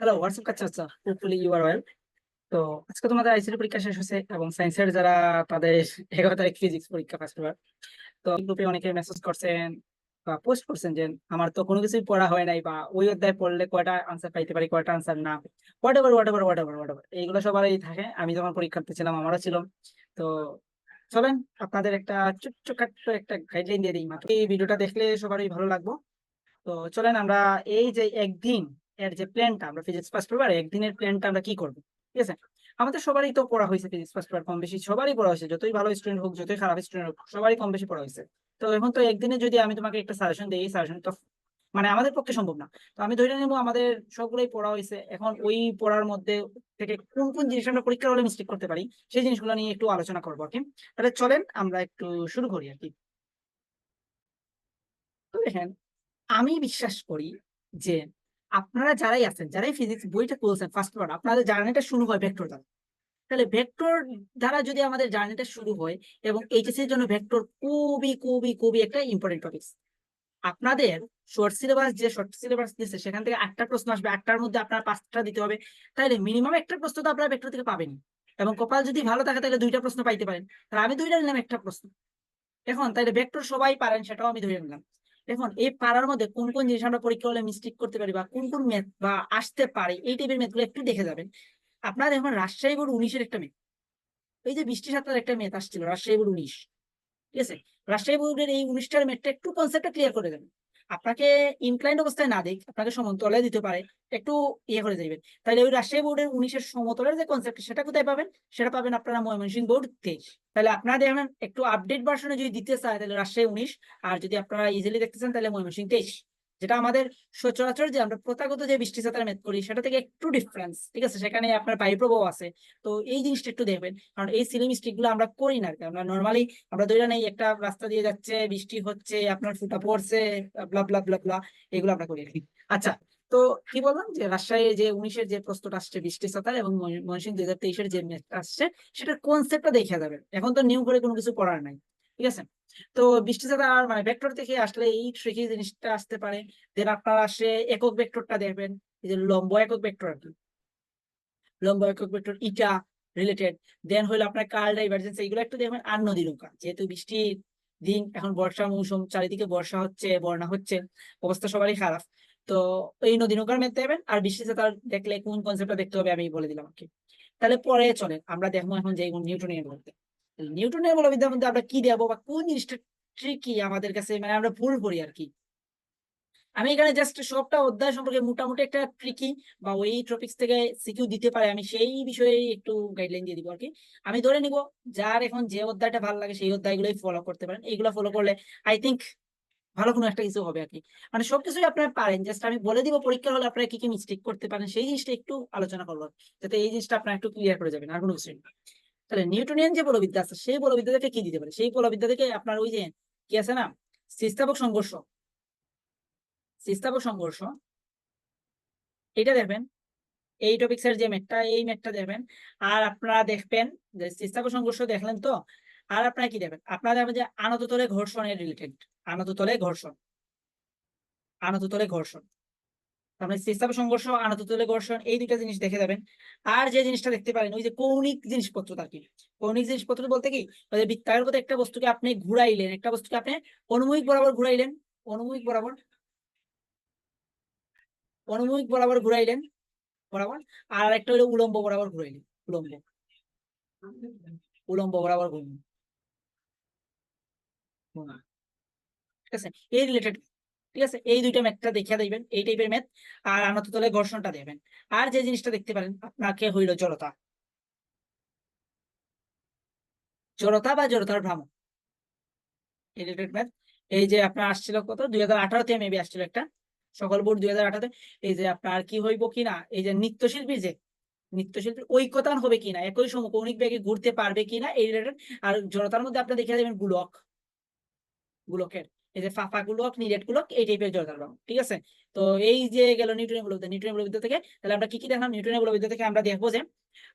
Hello WhatsApp কাছে আচ্ছা hopefully you are well তো আজকে তোমাদের আইসিটি পরীক্ষা শেষ হয়েছে এবং সায়েন্সের যারা তাদের এগারো তারিখ ফিজিক্স পরীক্ষা ফার্স্ট পেপার তো গ্রুপে অনেকে মেসেজ করছেন বা পোস্ট করছেন যে, আমার তো কোনো কিছুই পড়া হয় নাই বা ওই অধ্যায় পড়লে কয়টা আনসার পাইতে পারি, কয়টা আনসার না? Whatever whatever whatever whatever এইগুলো সবারই থাকে। আমি যখন পরীক্ষার্থী ছিলাম আমারও ছিল। তো চলেন, আপনাদের একটা ছোট্ট একটা গাইডলাইন দিয়ে দিই মাত্র। এই ভিডিওটা দেখলে সবারই ভালো লাগবো। তো চলেন, আমরা এই যে একদিন এর যে প্ল্যানটা আমরা ফিজিক্স ফার্স্ট পেপার একদিনের প্ল্যানটা আমরা কি করব? ঠিক আছে? আমাদের সবারই তো পড়া হয়েছে ফিজিক্স ফার্স্ট পেপার কম বেশি সবারই পড়া হয়েছে। যতই ভালো স্টুডেন্ট হোক, যতই খারাপ স্টুডেন্ট হোক, সবারই কম বেশি পড়া হয়েছে। তো এখন তো একদিনে যদি আমি তোমাকে একটা সাজেশন দিই, এই সাজেশন তো মানে আমাদের পক্ষে সম্ভব না। তো আমি ধরে নেব আমাদের সবগুলোই পড়া হয়েছে। এখন ওই পড়ার মধ্যে থেকে কোন কোন জিনিস আমরা পরীক্ষার হলে মিস্টেক করতে পারি, সেই জিনিসগুলো নিয়ে একটু আলোচনা করব আর কি তাহলে চলেন আমরা একটু শুরু করি আর কি। তো দেখেন, আমি বিশ্বাস করি যে আপনারা যারাই আছেন, যারাই ফিজিক্স বইটা খুলছেন ফার্স্ট পেপার আপনাদের জার্নিটা শুরু হয় ভেক্টর দ্বারা। তাহলে ভেক্টর দ্বারা যদি আমাদের জার্নিটা শুরু হয় এবং এইচএসসি এর জন্য ভেক্টর খুবই খুবই খুবই একটা ইম্পর্টেন্ট টপিক আপনাদের শর্ট সিলেবাস যে শর্ট সিলেবাস দিচ্ছে, সেখান থেকে আটটা প্রশ্ন আসবে আটটার মধ্যে আপনার পাঁচটা দিতে হবে। তাহলে মিনিমাম একটা প্রশ্ন তো আপনারা ভেক্টর থেকে পাবেন এবং কপাল যদি ভালো থাকে তাহলে দুইটা প্রশ্ন পাইতে পারেন। তাহলে আমি দুইটা নিলাম একটা প্রশ্ন। এখন তাহলে ভেক্টর সবাই পারেন, সেটাও আমি ধরে নিলাম। এখন এই পাড়ার মধ্যে কোন কোন জিনিস আমরা পরীক্ষা হলে মিস্টেক করতে পারি বা কোন কোন ম্যাথ বা আসতে পারে, এই টাইপের ম্যাথগুলো একটু দেখে যাবেন। আপনার এখন রাজশাহী বোর্ড উনিশের একটা ম্যাথ এই যে বৃষ্টি সাঁতার একটা ম্যাথ আসছিল, রাজশাহী বোর্ড উনিশ। ঠিক আছে? রাজশাহী বোর্ডের এই উনিশটার ম্যাথটা একটু কনসেপ্টটা ক্লিয়ার করে দেবেন আপনাকে ইনক্লাইন্ড অবস্থায় না দিক আপনাকে সমতলে দিতে পারে, একটু ইয়ে করে দিবেন তাহলে ওই রাজশাহী বোর্ডের উনিশের সমতলের যে কনসেপ্ট সেটা কোথায় পাবেন? সেটা পাবেন আপনারা ময়মনসিং বোর্ড তেইশ তাহলে আপনারা একটু আপডেট ভার্সনে যদি দিতে চায়, তাহলে রাজশাহী উনিশ, আর যদি আপনারা ইজিলি দেখতে চান, তাহলে ময়মনসিং তেইশ। যেটা আমাদের সচরাচর যে আমরা প্রথাগত যে বৃষ্টি সাঁতার মেথ করি, সেটা থেকে একটু ডিফারেন্স ঠিক আছে? সেখানে আপনার বায়ু প্রভাব আছে। তো এই জিনিসটা একটু দেখবেন। কারণ এই সিলি মিস্টেকগুলো আমরা করি না। আমরা নর্মালি আমরা ধরে নেই একটা রাস্তা দিয়ে যাচ্ছে, বৃষ্টি হচ্ছে, আপনার ফুটা পড়ছে এগুলো আমরা করি আচ্ছা তো কি বললাম? যে রাজশাহীর যে উনিশের যে প্রশ্নটা আসছে বৃষ্টি সাঁতার এবং ময়মনসিংহ দুই হাজার তেইশের যে ম্যাথটা আসছে, সেটার কনসেপ্টটা দেখে যাবেন। এখন তো নিউ করে কোনো কিছু করার নাই। ঠিক আছে? তো বৃষ্টি সাঁতার মানে ভেক্টর থেকে আসলে এই ট্রিকি জিনিসটা আসতে পারে দেন আপনারা আসে একক ভেক্টরটা দেখবেন, এই যে লম্ব একক ভেক্টর আর কি। লম্ব একক ভেক্টর ইটা রিলেটেড দেন হলো আপনার কার্ল ডাইভারজেন্স এইগুলো একটু দেখবেন আর নদী নৌকা। যেহেতু বৃষ্টির দিন, এখন বর্ষা, মৌসুম, চারিদিকে বর্ষা হচ্ছে বন্যা হচ্ছে, অবস্থা সবারই খারাপ। তো এই নদী নৌকার ম্যাথ দেবেন আর বৃষ্টি সাঁতার দেখলে কোন কনসেপ্টটা দেখতে হবে আমি বলে দিলাম আর কি। তাহলে পরে চলেন, আমরা দেখব এখন যে নিউটনের বলতে নিউটনের বলবিদ্যার মধ্যে আমরা কি দেবো বা কোন জিনিসটা ট্রিকি আমাদের কাছে মানে আমরা ভুল করি আর কি আমি এখানে জাস্ট সবটা অধ্যায় সম্পর্কে মোটামুটি একটা ট্রিকি বা ওই টপিক্স থেকে সিকিউ দিতে পারে, আমি সেই বিষয়ে একটু গাইডলাইন দিয়ে দিব আর কি আমি ধরে নিব যার এখন যে অধ্যায়টা ভালো লাগে সেই অধ্যায়গুলোই ফলো করতে পারেন। এইগুলো ফলো করলে আই থিঙ্ক ভালো কোনো একটা কিছু হবে আর কি মানে সবকিছুই আপনারা পারেন জাস্ট আমি বলে দিব পরীক্ষা হলে আপনারা কি কি মিস্টেক করতে পারেন, সেই জিনিসটা একটু আলোচনা করব, যাতে এই জিনিসটা আপনারা একটু ক্লিয়ার করে যাবেন, আর কোনো কিছু তাহলে নিউটনিয়ান যে বলবিদ্যা আছে, সেই বলবিদ্যা থেকে কি দিতে পারে? সেই বলবিদ্যা থেকে আপনার ওই যে কি আছে না? স্থিস্থাপক সংঘর্ষ। স্থিস্থাপক সংঘর্ষ। এটা দেখবেন, এই টপিক্সের যে ম্যাটটা এই ম্যাটটা দেখবেন, আর আপনারা দেখবেন যে স্থিস্থাপক সংঘর্ষ দেখলেন তো, আর আপনারা কি দেখবেন? আপনারা দেখবেন যে আনততলে ঘর্ষণের রিলেটেড আনততলে ঘর্ষণ আনততলে ঘর্ষণ। তারপরে স্থিস্থাপক সংঘর্ষ, আনততলে ঘর্ষণ, এই দুইটা জিনিস দেখে যাবেন। আর যে জিনিসটা দেখতে পারেন, ওই যে কৌণিক জিনিসপত্র তার কি? কৌণিক জিনিসপত্র বলতে কি? বৃত্তাকার মতো একটা বস্তুকে আপনি ঘুরাইলেন, একটা বস্তুকে আপনি অনুভূমিক বরাবর ঘুরাইলেন, অনুভূমিক বরাবর অনুভূমিক বরাবর ঘুরাইলেন, বরাবর, আর একটা হলো উলম্ব বরাবর ঘুরাইলেন, উলম্ব। উলম্ব বরাবর ঘুরলেন ঠিক আছে? এই রিলেটেড ঠিক আছে? এই দুইটা ম্যাথটা দেখিয়া দিবেন, এই টাইপের ম্যাথ, আর আনততলে ঘর্ষণটা দেবেন। আর যে জিনিসটা দেখতে পারেন, আপনাকে হইল জড়তা। জড়তা বা জড়তার ভ্রমণ রিলেটেড ম্যাথ। এই যে আপনার আসছিল কত? দুই হাজার আঠারোতে মেবি আসছিল একটা। সকল বোর্ড দুই হাজার আঠারোতে। এই যে আপনার কি হইব কিনা এই যে নৃত্যশিল্পীর যে, নৃত্যশিল্পীর ঐক্যতান হবে কিনা একই সময় কৌণিক ব্যাগে ঘুরতে পারবে কিনা এই রিলেটেড আর জড়তার মধ্যে আপনি দেখে যাবেন গুলক। গুলকের। এই যে ফাফা গুলক নিরেট গুলক, এই টাইপের জড়তার রং ঠিক আছে? তো এই যে গেল নিউটনের বলবিদ্যা নিউটনের বলবিদ্যা থেকে, তাহলে আমরা কি কি দেখলাম? নিউটনের বলবিদ্যা থেকে আমরা দেখব যে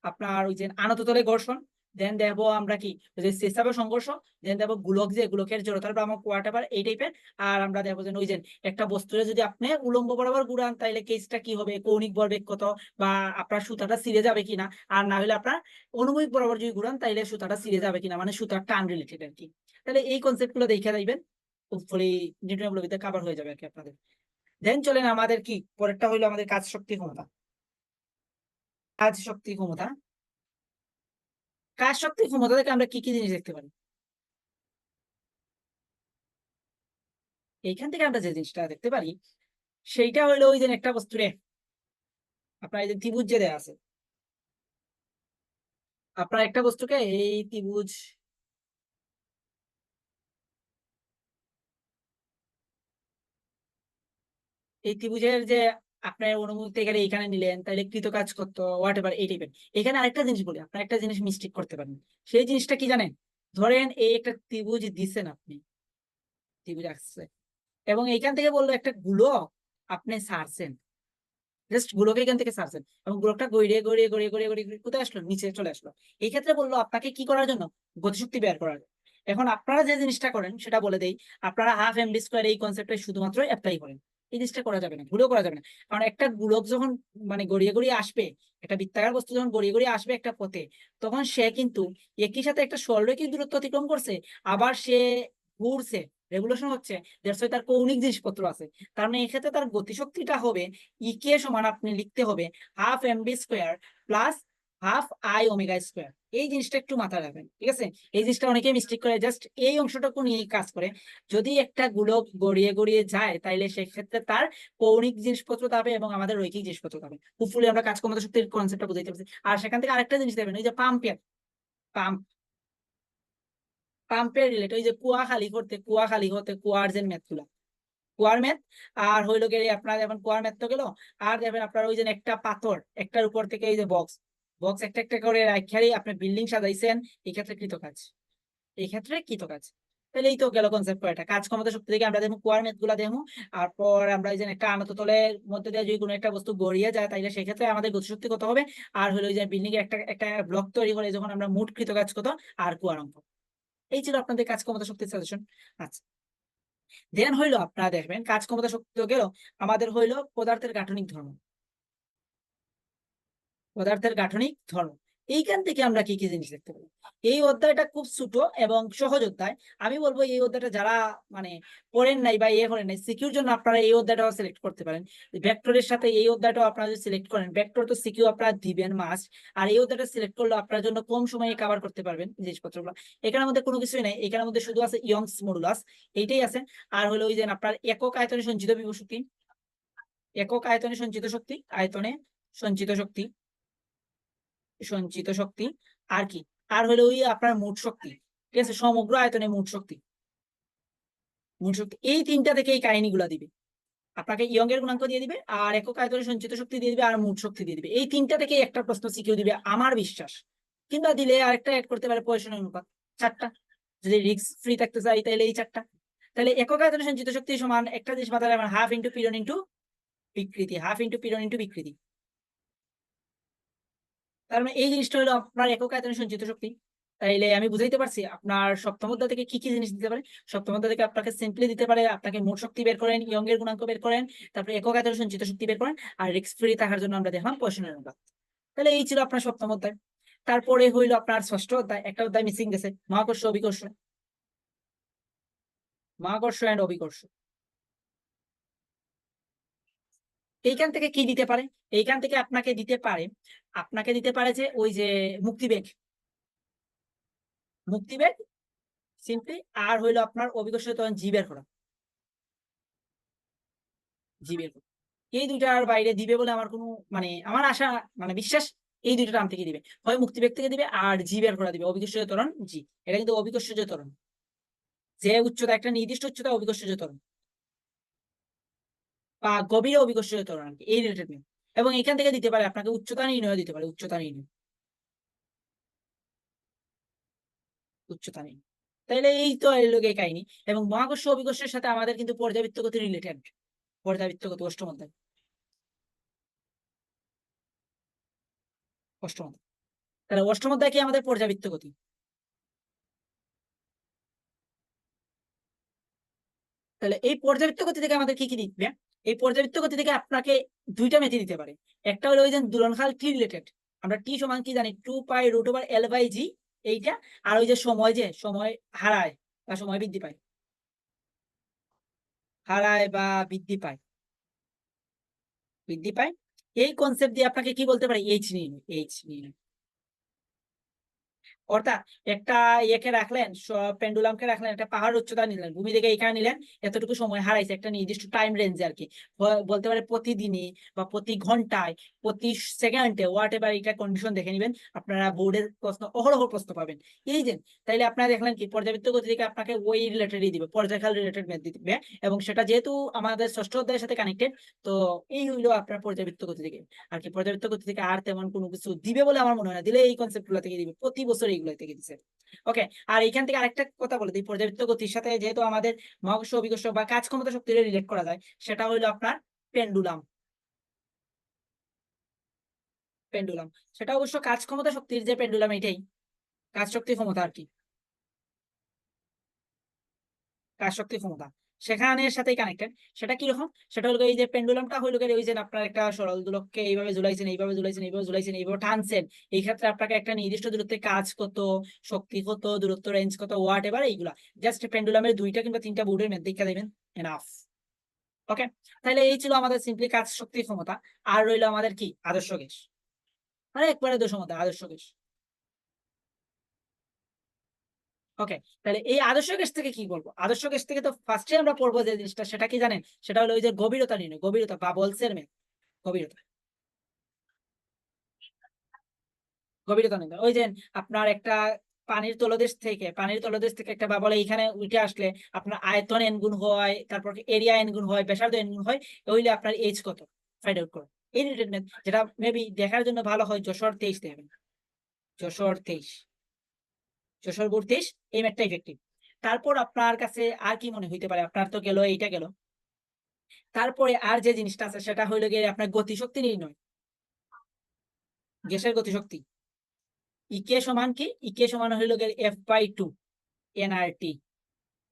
আপনার ওই যে আনততলে ঘর্ষণ দেন দেব আমরা কি? যে সেসাবে সংঘর্ষ দেন দেব গোলক যে গোলকের জড়তার ভ্রামক কোয়ার্টার এই টাইপের আর আমরা দেবো যে ওই যে একটা বস্তুরে যদি আপনি উলম্ব বরাবর ঘুরান তাইলে কেসটা কি হবে? কৌণিক ভরবেগ কত? বা আপনার সুতাটা ছিঁড়ে যাবে কিনা? আর না হলে আপনার অনুভূমিক বরাবর যদি ঘুরান, তাহলে সুতাটা ছিঁড়ে যাবে কিনা? মানে সুতার টান রিলেটেড আর কি। তাহলে এই কনসেপ্টগুলো দেখে যাইবেন হোপফুলি নিউটনের বলবিদ্যা কাভার হয়ে যাবে আর কি আপনাদের। দেন চলেন আমাদের কি? পরেরটা হইল আমাদের কাজ শক্তি ক্ষমতা। কাজ শক্তি ক্ষমতা। কাজ শক্তি ক্ষমতা থেকে আমরা কি কি জিনিস দেখতে পারি? এইখান থেকে আমরা যে জিনিসটা দেখতে পারি, সেইটা হইল ওই যে একটা বস্তু রে। আপনার এই যে ত্রিভুজ যে দেয়া আছে। আপনার একটা বস্তুকে এই ত্রিভুজ এই ত্রিভুজের যে আপনার অনুমতি এখানে এখানে নিলেন, তাহলে কৃত কাজ করতো হোয়াট এভার এই টাইপের এখানে আরেকটা জিনিস বলি, আপনার একটা জিনিস মিস্টেক করতে পারেন। সেই জিনিসটা কি জানেন? ধরেন এই একটা ত্রিভুজ দিচ্ছেন আপনি, ত্রিভুজ আসছে, এবং এইখান থেকে বলল একটা গোলক আপনি সারছেন। জাস্ট গোলক এখান থেকে সারছেন, এবং গোলকটা গড়িয়ে গড়িয়ে গড়িয়ে গড়িয়ে গড়িয়ে কোথায় আসলো? নিচে চলে আসলো। এই ক্ষেত্রে বলল আপনাকে কি করার জন্য? গতিশক্তি বের করার। এখন আপনারা যে জিনিসটা করেন, সেটা বলে দেই, আপনারা হাফ এম ডি স্কোয়ার এই কনসেপ্টে শুধুমাত্র অ্যাপ্লাই করেন। এই জিনিসটা করা যাবে না, ভুলেও করা যাবে না। কারণ একটা গোলক যখন মানে গড়িয়ে গড়িয়ে আসবে, একটা বৃত্তাকার বস্তু যখন গড়িয়ে গড়িয়ে আসবে একটা পথে, তখন সে কিন্তু একই সাথে একটা সরলরেখী দূরত্ব অতিক্রম করছে, আবার সে ঘুরছে। রেগুলেশন হচ্ছে ওয়াই তার কৌণিক জিনিসপত্র আছে। তার মানে এক্ষেত্রে তার গতিশক্তিটা হবে ইকে সমান আপনি লিখতে হবে half M B square plus half I omega square এই জিনিসটা একটু মাথায় রাখবেন, ঠিক আছে? এই জিনিসটা অনেকে মিস্টেক করে জাস্ট এই অংশটুকু নিয়ে কাজ করে। যদি একটা গোলক গড়িয়ে গড়িয়ে যায়, তাইলে সেক্ষেত্রে তার কৌণিক জিনিসপত্র পাবে এবং আমাদের রৈখিক জিনিসপত্র পাবে। হুপফুলি আমরা কাজ ক্ষমতা শক্তির কনসেপ্টটা বুঝাইতে পারছি। আর সেখান থেকে আরেকটা জিনিস দেবেন ওই যে পাম্পের পাম্প পাম্পের রিলেট ওই যে কুয়া খালি করতে, কুয়া খালি হতে কুয়ার যে ম্যাথগুলা, কুয়ার ম্যাথ আর হইল গিয়ে আপনার যেমন কুয়ার ম্যাথ তো গেল, আর দেখবেন আপনার ওই যে একটা পাথর, একটার উপর থেকে এই যে বক্স বক্স একটা একটা করে রাখারই আপনি বিল্ডিং সাজাইছেন এই ক্ষেত্রে কৃত কাজ। এই ক্ষেত্রে কৃত কাজ। তাহলে এই তো গেল কনসেপ্ট কয়টা? কাজ ক্ষমতা শক্তি থেকে আমরা দেখব কুয়ার ম্যাথগুলা দেখব। তারপর আমরা এই যে একটা আনত তলের মধ্যে দিয়ে যদি কোনো একটা বস্তু গড়িয়ে যায়, তাইলে সেক্ষেত্রে আমাদের গতিশক্তি কত হবে? আর হলো যে বিল্ডিং এর একটা একটা ব্লক তৈরি করে যখন আমরা মুট কৃত কাজ কত? আর কুয়ার অঙ্ক। এই ছিল আপনাদের কাজ ক্ষমতা শক্তির সাজেশন আচ্ছা। দেন হইল আপনারা দেখবেন, কাজ ক্ষমতা শক্তি গেল, আমাদের হইল পদার্থের গাঠনিক ধর্ম। পদার্থের গাঠনিক ধর্ম এইখান থেকে আমরা কি কি জিনিস দেখতে পাবো? এই অধ্যায়টা খুব ছোট এবং সহজ অধ্যায়। আমি বলব এই অধ্যায়টা যারা মানে পড়েন নাই বা ইয়ে করেন নাই, সিকিউর জন্য আপনারা এই অধ্যায়টাও সিলেক্ট করতে পারেন। ভেক্টরের সাথে এই অধ্যায়টাও আপনারা যদি সিলেক্ট করেন, ভেক্টর তো সিকিউ আপনারা দিবেন মাস। আর এই অধ্যায়টা সিলেক্ট করলে আপনার জন্য কম সময়ে কভার করতে পারবেন জিনিসপত্রগুলো। এখানের মধ্যে কোনো কিছুই নাই। এখানের মধ্যে শুধু আছে ইয়ংস মডুলাস এইটাই আছে। আর হলো ওই যে আপনার একক আয়তনে সঞ্চিত বিভব শক্তি। একক আয়তনে সঞ্চিত শক্তি, আয়তনে সঞ্চিত শক্তি। সঞ্চিত শক্তি আর কি? আর হলো ওই আপনার মোট শক্তি। ঠিক আছে? সমগ্র আয়তনে মোট শক্তি। মোট শক্তি। এই তিনটা থেকে এই কাহিনীগুলো দিবে। আপনাকে ইয়ং এর গুণাঙ্ক দিয়ে দিবে, আর একক আয়তনে সঞ্চিত শক্তি দিয়ে দিবে, আর মোট শক্তি দিয়ে দিবে। এই তিনটা থেকে একটা প্রশ্ন সিকিউ দিবে আমার বিশ্বাস। কিংবা দিলে আরেকটা অ্যাড করতে পারে পয়সনের অনুপাত। চারটা। যদি রিক্স ফ্রি থাকতে চাই তাহলে এই চারটা। তাহলে একক আয়তনে সঞ্চিত শক্তি সমান একটা জিনিস মাথায় হাফ ইন্টু পিরন ইন্টু বিকৃতি। হাফ ইন্টু পিরন ইন্টু বিকৃতি। তার মানে এই জিনিসটা হলো আপনার একক আয়তনে সঞ্চিত শক্তি। তাইলে আমি বুঝাইতে পারছি আপনার সপ্তম অধ্যায় থেকে কি কি জিনিস দিতে পারে। সপ্তম অধ্যায় থেকে আপনাকে সিম্পলি দিতে পারে, আপনাকে মোট শক্তি বের করেন ইয়ং এর গুণাঙ্ক বের করেন, তারপরে একক আয়তনে সঞ্চিত শক্তি বের করেন, আর রিক্স ফ্রি থাকার জন্য আমরা দেখলাম পয়সনের অনুপাত তাহলে এই ছিল আপনার সপ্তম অধ্যায়। তারপরে হইল আপনার ষষ্ঠ অধ্যায়। একটা অধ্যায় মিসিং গেছে, মহাকর্ষ, অভিকর্ষ। মহাকর্ষ এন্ড অভিকর্ষ। এইখান থেকে কি দিতে পারে? এইখান থেকে আপনাকে দিতে পারে, আপনাকে দিতে পারে যে ওই যে মুক্তিবেগ মুক্তিবেগ সিম্পলি আর হইল আপনার অভিকর্ষ তখন জীবের করা। জীবের এই দুইটার বাইরে দিবে বলে আমার কোনো মানে আমার আশা মানে বিশ্বাস এই দুইটা নাম থেকে দিবে। হয় মুক্তিবেগ থেকে দিবে, আর জীবের করা দিবে অভিকর্ষ তরণ জি এটা কিন্তু অভিকর্ষ তরণ যে উচ্চতা, একটা নির্দিষ্ট উচ্চতা অভিকর্ষ ত্বরণ বা গভীর অভিকর্ষ ত্বরণ এই রিলেটেড নিয়ে। এবং এখান থেকে দিতে পারে, আপনাকে উচ্চতা নির্ণয় দিতে পারে, উচ্চতা নির্ণয়। উচ্চতা নেই তাইলে এই তো এর লোকে কাহিনী। এবং মহাকর্ষ অভিকর্ষের সাথে আমাদের কিন্তু পর্যাবৃত্ত গতি রিলেটেড পর্যাবৃত্ত গতি অষ্টম অধ্যায় অষ্টম অধ্যায় তাহলে অষ্টম অধ্যায় কি আমাদের পর্যাবৃত্ত গতি? তাহলে এই পর্যাবৃত্ত গতি থেকে আমাদের কি কি দিবে এই পর্যাবৃত্ত গতি থেকে আপনাকে দুইটা মেথি দিতে পারে। একটা হলো ওই যে দুলনখাল টি রিলেটেড আমরা টি সমান কি জানি? Two pi root over L by G এইটা। আর ওই যে সময় যে, সময় হারায় বা সময় বৃদ্ধি পায়। হারায় বা বৃদ্ধি পায়। বৃদ্ধি পায়। এই কনসেপ্ট দিয়ে আপনাকে কি বলতে পারে? এইচ নিয়ে এইচ নিয়ে অর্থাৎ একটা ইয়েকে রাখলেন পেন্ডুলামকে রাখলেন, একটা পাহাড় উচ্চতা নিলেন, ভূমি থেকে এখানে নিলেন, এতটুকু সময় হারাইছে একটা নির্দিষ্ট টাইম রেঞ্জে আর কি। বলতে পারে প্রতিদিনই বা প্রতি ঘন্টায়, প্রতি সেকেন্ডে হোয়াট এভার এটা কন্ডিশন দেখে নেবেন, আপনারা বোর্ডের প্রশ্ন, অহরহ প্রশ্ন পাবেন। এই যে, তাইলে আপনারা দেখলেন কি পর্যাবৃত্ত গতি থেকে আপনাকে ওই রিলেটেডই দিবে, পর্যায়কাল রিলেটেড ম্যাথ দিবে, এবং সেটা যেহেতু আমাদের ষষ্ঠ অধ্যায়ের সাথে কানেক্টেড তো এই হইল আপনার পর্যাবৃত্ত গতি থেকে আর কি পর্যাবৃত্ত গতি থেকে আর তেমন কোনো কিছু দিবে বলে আমার মনে হয় না, দিলে এই কনসেপ্টগুলো থেকে দিবে, প্রতি বছর এইগুলো থেকে দিচ্ছে ওকে আর এখান থেকে আরেকটা কথা বলে দিই পর্যাবৃত্ত গতির সাথে যেহেতু আমাদের মহাকর্ষ অভিকর্ষ বা কাজ ক্ষমতা শক্তি রিলেট করা যায়, সেটা হলো আপনার পেন্ডুলাম পেন্ডুলাম সেটা অবশ্য কাজ ক্ষমতা শক্তির যে পেন্ডুলাম এটাই, কাজ শক্তি ক্ষমতা আর কি। কাজ শক্তি ক্ষমতা। সেখানের সাথেই কানেক্টেড সেটা কি রকম? সেটা হলো এই যে পেন্ডুলামটা গিয়ে ওই যে আপনার একটা সরল দোলককে এইভাবে ঝুলাইছেন এইভাবে ঝুলাইছেন এইভাবে ঝুলাইছেন, এইভাবে টানছেন। এই ক্ষেত্রে আপনাকে একটা নির্দিষ্ট দূরত্বে কাজ কত, শক্তি কত, দূরত্ব রেঞ্জ কত ওয়াট এবার এইগুলা। জাস্ট পেন্ডুলামের দুইটা কিংবা তিনটা বোর্ডের মধ্যে দেখা দেবেন। এনাফ ওকে তাহলে এই ছিল আমাদের সিম্পলি কাজ শক্তি ক্ষমতা। আর রইল আমাদের কি? আদর্শ গ্যাস। মানে একবারে দোষমতা আদর্শ গ্যাস। ওকে তাহলে এই আদর্শ গ্যাস থেকে কি বলব? আদর্শ গ্যাস থেকে তো ফার্স্টে আমরা পড়ব যে জিনিসটা, সেটা কি জানেন? সেটা হলো ওই যে গভীরতা নির্ণয়, গভীরতা বা বলসের মেয়ে গভীরতা। গভীরতা নির্ণয়, ওই যে আপনার একটা পানির তলদেশ থেকে, পানির তলদেশ থেকে একটা বাবলে এখানে উঠে আসলে আপনার আয়তন এন গুণ হয়, তারপর এরিয়া এন গুণ হয়, ব্যাসার্ধ এন গুণ হয় হইলে আপনার এইচ কত? ফাইন্ড আউট করো এই রিলেটেড যেটা মেবি দেখার জন্য ভালো হয়, যশোর তেইশ দেবেন যশোর তেইশ। বোর্ড তেইশ এই ম্যাথটা ইফেক্টিভ তারপর আপনার কাছে আর কি মনে হইতে পারে? আপনার তো গেল, এইটা গেল। তারপরে আর যে জিনিসটা আছে, সেটা হইল গিয়ে আপনার গতিশক্তি নির্ণয়। গ্যাসের গতিশক্তি। ইকে সমান কি? ইকে সমান হইল গিয়ে এফ বাই টু এনআরটি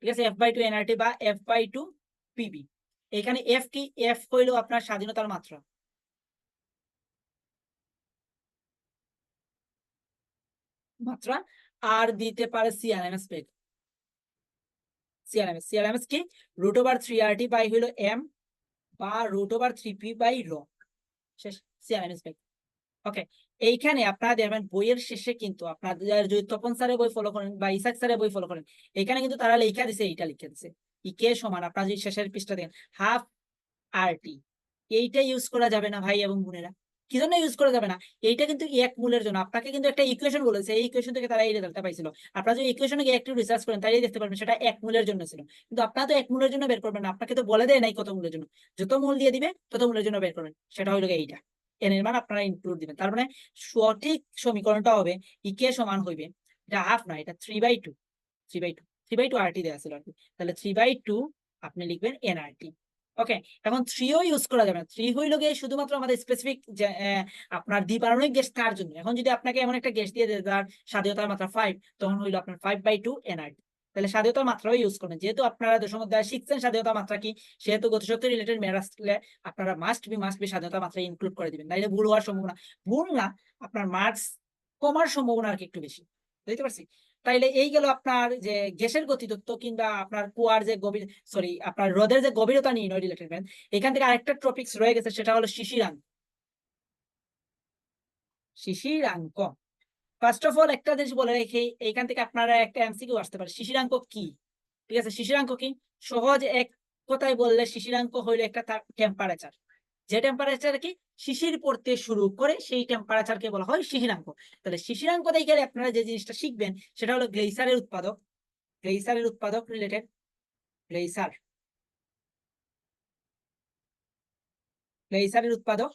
ঠিক আছে? এফ বাই টু এনআরটি বা এফ বাই টু পিবি এখানে এফ কি? এফ হইল আপনার স্বাধীনতার মাত্রা। মাত্রা আর দিতে পারে সিআরএমএস পেগ সিআরএমএস সিআরএমএস কি? Root over three R T by হইল এম বা root over three P by র শেষ সিআরএমএস পেগ ওকে এইখানে আপনারা দেখবেন বইয়ের শেষে কিন্তু আপনাদের যদি তপন স্যারের বই ফলো করেন বা ইসাক স্যারের বই ফলো করেন, এখানে কিন্তু তারা লেখা দিছে, এইটা লিখে দিছে। ইকে সমান, আপনারা যদি শেষের পৃষ্ঠা দেখেন হাফ আর টি এইটা ইউজ করা যাবে না ভাই এবং বোনেরা। কি জন্য ইউজ করা যাবে না? এইটা কিন্তু এক মূলের জন্য। আপনাকে কিন্তু একটা ইকুয়েশন বলেছে। এই ইকুয়েশন থেকে তারা এই রেজাল্টটা পাইছিল। আপনারা যদি ইকুয়েশনে গিয়ে একটু রিসার্চ করেন তাই দেখতে পারবেন সেটা এক মূলের জন্য ছিল। কিন্তু আপনারা তো এক মূলের জন্য বের করবেন না। আপনাকে তো বলে দেয় নাই কত মূলের জন্য। যত মূল দিয়ে দিবে, তত মূলের জন্য বের করবেন। সেটা গিয়ে এইটা। এন এর মান আপনারা ইনক্লুড দিবেন। তার মানে সঠিক সমীকরণটা হবে ইকে সমান হইবে। এটা হাফ না এটা three by two three by two three by two R T দেওয়া ছিল আর কি। তাহলে থ্রি বাই টু আপনি লিখবেন এন আর টি ওকে এখন থ্রিও ইউজ করা যাবে না। থ্রি হইল গিয়ে শুধুমাত্র আমাদের স্পেসিফিক আপনার দ্বিপারমাণবিক গ্যাস তার জন্য। এখন যদি আপনাকে এমন একটা গ্যাস দিয়ে দেয় তার স্বাধীনতার মাত্রা ফাইভ তখন হইল আপনার ফাইভ বাই টু এনআরটি তাহলে স্বাধীনতার মাত্রাও ইউজ করবেন। যেহেতু আপনারা দশম অধ্যায় শিখছেন স্বাধীনতা মাত্রা কি, সেহেতু গতিশক্তি রিলেটেড মেয়াদ আসলে আপনারা মাস্ট বি মাস্ট বি স্বাধীনতা মাত্রা ইনক্লুড করে দিবেন। নাইলে ভুল হওয়ার সম্ভাবনা। ভুল না, আপনার মার্কস কমার সম্ভাবনা আর কি একটু বেশি। বুঝতে পারছি? তাইলে এই গেল আপনার যে গ্যাসের গতিতত্ত্ব কিংবা আপনার কুয়ার যে গভীর সরি আপনার রোদের যে গভীরতা নির্ণয় রিলেটেড ম্যান এখান থেকে আরেকটা টপিক্স রয়ে গেছে, সেটা হলো শিশিরাঙ্ক। শিশিরাঙ্ক। ফার্স্ট অফ অল একটা জিনিস বলে রেখে এইখান থেকে আপনারা একটা এমসিকিউ আসতে পারে। শিশিরাঙ্ক কি? ঠিক আছে, শিশিরাঙ্ক কি? সহজ এক কথায় বললে শিশিরাঙ্ক হইল একটা টেম্পারেচার যে টেম্পারেচার কি শিশির পড়তে শুরু করে সেই টেম্পারেচারকে বলা হয় শিশিরাঙ্ক। তাহলে শিশিরাঙ্ক দেখে আপনারা যে জিনিসটা শিখবেন সেটা হলো গ্লেসারের উৎপাদক। গ্লেসারের উৎপাদক রিলেটেড গ্লেসার গ্লেসারের উৎপাদক।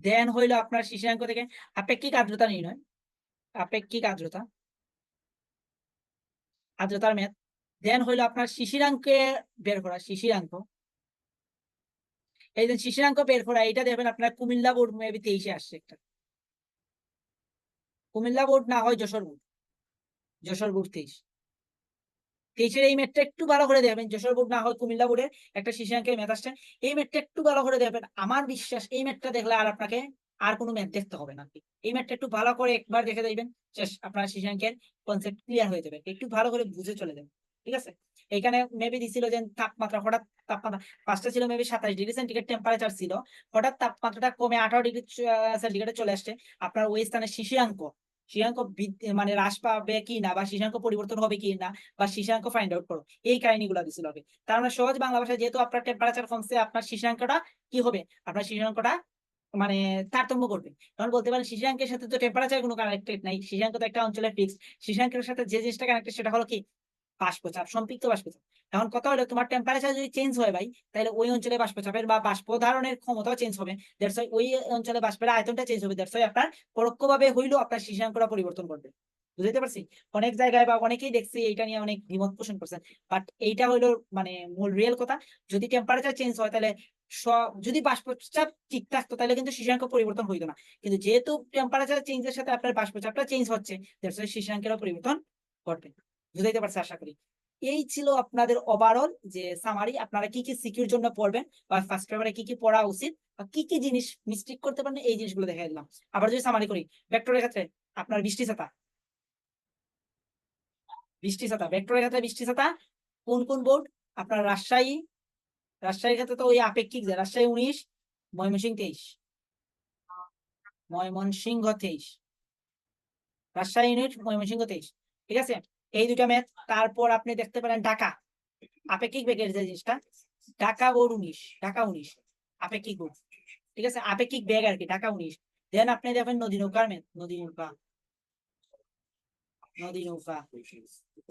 দেন হইল আপনার শিশিরাঙ্ক থেকে। আপেক্ষিক আর্দ্রতা নির্ণয়। আপেক্ষিক আর্দ্রতা। আর্দ্রতার মেয়াদ দেন হইল আপনার শিশিরাঙ্কে বের করা, শিশিরাঙ্ক। এই যে বের করা এটা দেখবেন আপনার কুমিল্লা বোর্ড মেবি তেইশে আসছে একটা। কুমিল্লা বোর্ড না হয় যশোর বোর্ড যশোর বোর্ড তেইশ। তেইশের এই ম্যাথটা একটু ভালো করে দেখবেন, যশোর বোর্ড না হয় কুমিল্লা বোর্ডের একটা শিশাঙ্কের ম্যাথ আসছে। এই ম্যাথটা একটু ভালো করে দেখবেন, আমার বিশ্বাস এই ম্যাথটা দেখলে আর আপনাকে আর কোনো ম্যাথ দেখতে হবে না। এই ম্যাথটা একটু ভালো করে একবার দেখে দেখবেন আপনার শিশাঙ্কের কনসেপ্ট ক্লিয়ার হয়ে যাবে। একটু ভালো করে বুঝে চলে যাবে, ঠিক আছে? এখানে মেবি দিছিল যে তাপমাত্রা, হঠাৎ তাপমাত্রা পাঁচটা ছিল মেবি সাতাশ ডিগ্রি সেন্টিগ্রেড টেম্পারেচার ছিল, হঠাৎ তাপমাত্রাটা কমে আঠারো ডিগ্রি সেন্টিগ্রেডে চলে আসছে। আপনার ওই স্থানে শিশিরাঙ্ক শিশাঙ্ক মানে হ্রাস পাবে কি না, বা শিশাঙ্ক পরিবর্তন হবে কি না, বা শিশাঙ্ক ফাইন্ড আউট করো। এই কাহিনীগুলো দিছিল হবে তার মানে সহজ বাংলা ভাষায় যেহেতু আপনার টেম্পারেচার কমছে, আপনার শিশাঙ্কটা কি হবে? আপনার শিশাঙ্কটা মানে তারতম্য করবে। তখন বলতে পারেন শিশাঙ্কের সাথে তো টেম্পারেচার কোনো কানেক্টেড নাই শিশাঙ্ক তো একটা অঞ্চলের ফিক্স শিশাঙ্কের সাথে যে জিনিসটা কানেক্টেড সেটা হলো কি? বাষ্পচাপ, সম্পৃক্ত বাষ্পচাপ। এখন কথা হলো, তোমার টেম্পারেচার যদি চেঞ্জ হয় ভাই তাহলে ওই অঞ্চলে বাষ্পচাপের বা বাষ্প ধারণের ক্ষমতাও চেঞ্জ হবে। দ্যাটস ওই অঞ্চলে বাষ্পের আয়তনটা চেঞ্জ হবে। দ্যাটস আপনার পরোক্ষভাবে হইলেও আপনার শিশাঙ্কটা পরিবর্তন করবে বুঝতে পারছি? অনেক জায়গায় বা অনেকেই দেখছি এইটা নিয়ে অনেক দ্বিমত পোষণ করছেন। বাট এইটা হইল মানে মূল রিয়েল কথা। যদি টেম্পারেচার চেঞ্জ হয় তাহলে যদি বাষ্পচাপ ঠিক থাকতো তাহলে কিন্তু শিশাঙ্ক পরিবর্তন হইতো না। কিন্তু যেহেতু টেম্পারেচার চেঞ্জের সাথে আপনার বাষ্পচাপটা চেঞ্জ হচ্ছে শিশাঙ্কেরও পরিবর্তন ঘটবে। বুঝাইতে পারছি আশা করি। এই ছিল আপনাদের ওভারঅল যে সামারি আপনারা কি কি সিকিউর জন্য পড়বেন বা ফার্স্ট পেপারে কি কি পড়া উচিত বা কি কি জিনিস মিস্টেক করতে পারেন, এই জিনিসগুলো দেখাই দিলাম। আবার যদি সামারি করি ভেক্টরের ক্ষেত্রে আপনার বৃষ্টি ছাতা। বৃষ্টি ছাতা ভেক্টরের ক্ষেত্রে বৃষ্টি ছাতা, কোন কোন বোর্ড আপনার রাজশাহী, রাজশাহীর ক্ষেত্রে তো ওই আপেক্ষিক যে, রাজশাহী উনিশ, ময়মনসিংহ তেইশ। ময়মনসিংহ তেইশ। রাজশাহী ইউনিট, ময়মনসিংহ তেইশ। ঠিক আছে? এই দুটা ম্যাথ, তারপর আপনি দেখতে পারেন ঢাকা। আপেক্ষিক বেগের যে জিনিসটা? ঢাকা বোর্ড উনিশ, ঢাকা উনিশ। আপেক্ষিক বোর্ড ঠিক আছে? আপেক্ষিক বেগ আর কি? ঢাকা উনিশ। দেন আপনি দেখবেন নদী নৌকার ম্যাথ, নদী নৌকা। নদী নৌকা।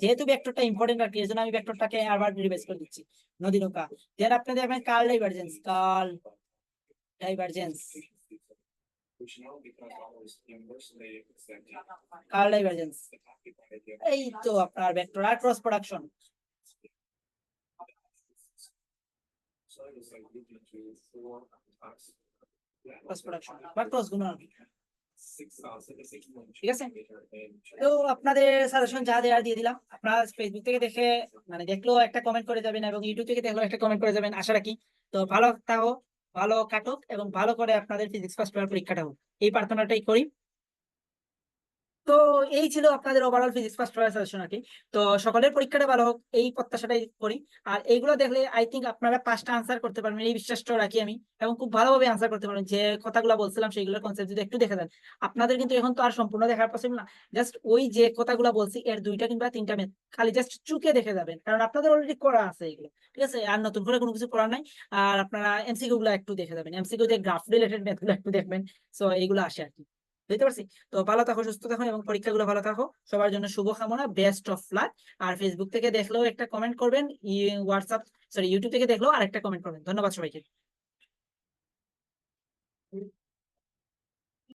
যেহেতু ইম্পর্টেন্ট আর কি আমি করে দিচ্ছি। নদী নৌকা। দেন আপনি curl divergence divergence curl divergence এই তো আপনার ভেক্টর ক্রস প্রোডাকশন আপনাদের সাজেশন যা দেওয়ার দিয়ে দিলাম। আপনারা ফেসবুক থেকে দেখে মানে দেখলেও একটা কমেন্ট করে যাবেন এবং ইউটিউব থেকে দেখলেও একটা কমেন্ট করে যাবেন, আশা রাখি। তো ভালো থাকো। ভালো কাটুক এবং ভালো করে আপনাদের ফিজিক্স ফার্স্ট পরীক্ষাটা হোক। এই প্রার্থনাটাই করি। তো এই ছিল আপনাদের overall physics first paper suggestion আর কি। তো সকলের পরীক্ষাটা ভালো হোক, এই প্রত্যাশাটাই করি। আর এইগুলো দেখলে আই থিঙ্ক আপনারা পাঁচটা আনসার করতে পারবেন, এই বিশ্বাসটা রাখি আমি। এবং খুব ভালোভাবে আনসার করতে পারবেন, যে কথাগুলো বলছিলাম সেইগুলোর কনসেপ্ট যদি একটু দেখে দেন। আপনাদের কিন্তু এখন তো আর সম্পূর্ণ দেখার পসিবল না। জাস্ট ওই যে কথাগুলো বলছি, এর দুইটা কিংবা তিনটা মেথ খালি জাস্ট চুকে দেখে যাবেন। কারণ আপনাদের অলরেডি করা আছে এগুলো, ঠিক আছে? আর নতুন করে কোনো কিছু করার নাই। আর আপনারা এমসিকিউ গুলো একটু দেখে যাবেন। এমসিকিউ যে গ্রাফ রিলেটেড মেথগুলো একটু দেখবেন। সো এইগুলো আসে আর কি। বুঝতে পারছি? তো ভালো থাকো, সুস্থ থাকো এবং পরীক্ষাগুলো ভালো থাকো। সবার জন্য শুভকামনা বেস্ট অফ লাক আর ফেসবুক থেকে দেখলেও একটা কমেন্ট করবেন হোয়াটসঅ্যাপ সরি ইউটিউব থেকে দেখলেও আরেকটা কমেন্ট করবেন। ধন্যবাদ সবাইকে।